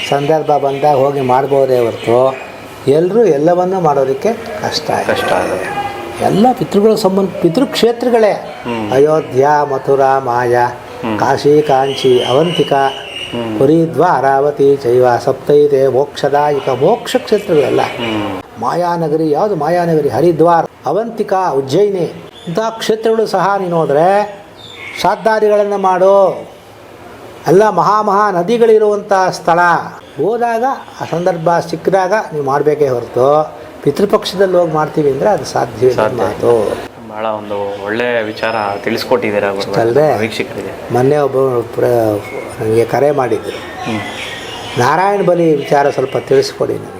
ಸಂದರ್ಭ ಬಂದಾಗ ಹೋಗಿ ಮಾಡ್ಬೋದೇ ಹೊರತು ಎಲ್ಲರೂ ಎಲ್ಲವನ್ನೂ ಮಾಡೋದಕ್ಕೆ ಕಷ್ಟ ಕಷ್ಟ ಎಲ್ಲ ಪಿತೃಗಳ ಸಂಬಂಧ ಪಿತೃಕ್ಷೇತ್ರಗಳೇ. ಅಯೋಧ್ಯ ಮಥುರಾ ಮಾಯಾ ಕಾಶಿ ಕಾಂಚಿ ಅವಂತಿಕಾ ಪುರಿದ್ವ ಅರಾವತಿ ಚೈವ ಸಪ್ತೈತೆ ಮೋಕ್ಷದಾಯಿಕ ಮೋಕ್ಷ ಕ್ಷೇತ್ರಗಳೆಲ್ಲ. ಮಾಯಾನಗರಿ ಯಾವುದು ಮಾಯಾನಗರಿ? ಹರಿದ್ವಾರ್ ಅವಂತಿಕಾ ಉಜ್ಜಯಿನಿ. ಇಂತಹ ಕ್ಷೇತ್ರಗಳು ಸಹ ನೀನು ಹೋದರೆ ಶ್ರಾದ್ದಾದಿಗಳನ್ನು ಮಾಡು. ಎಲ್ಲ ಮಹಾ ಮಹಾ ನದಿಗಳಿರುವಂಥ ಸ್ಥಳ. ಹೋದಾಗ ಆ ಸಂದರ್ಭ ಸಿಕ್ಕಿದಾಗ ನೀವು ಮಾಡಬೇಕೇ ಹೊರತು ಪಿತೃಪಕ್ಷದಲ್ಲಿ ಹೋಗಿ ಮಾಡ್ತೀವಿ ಅಂದರೆ ಅದು ಸಾಧ್ಯ. ಮಾತು. ಬಹಳ ಒಂದು ಒಳ್ಳೆ ವಿಚಾರ ತಿಳಿಸ್ಕೊಟ್ಟಿದ್ದೀರಾ? ವೀಕ್ಷಕರಿಗೆ? ಮೊನ್ನೆ ಒಬ್ಬ ನನಗೆ ಕರೆ ಮಾಡಿದ್ದರು ನಾರಾಯಣ ಬಲಿ ವಿಚಾರ ಸ್ವಲ್ಪ ತಿಳಿಸ್ಕೊಡಿ ನನಗೆ.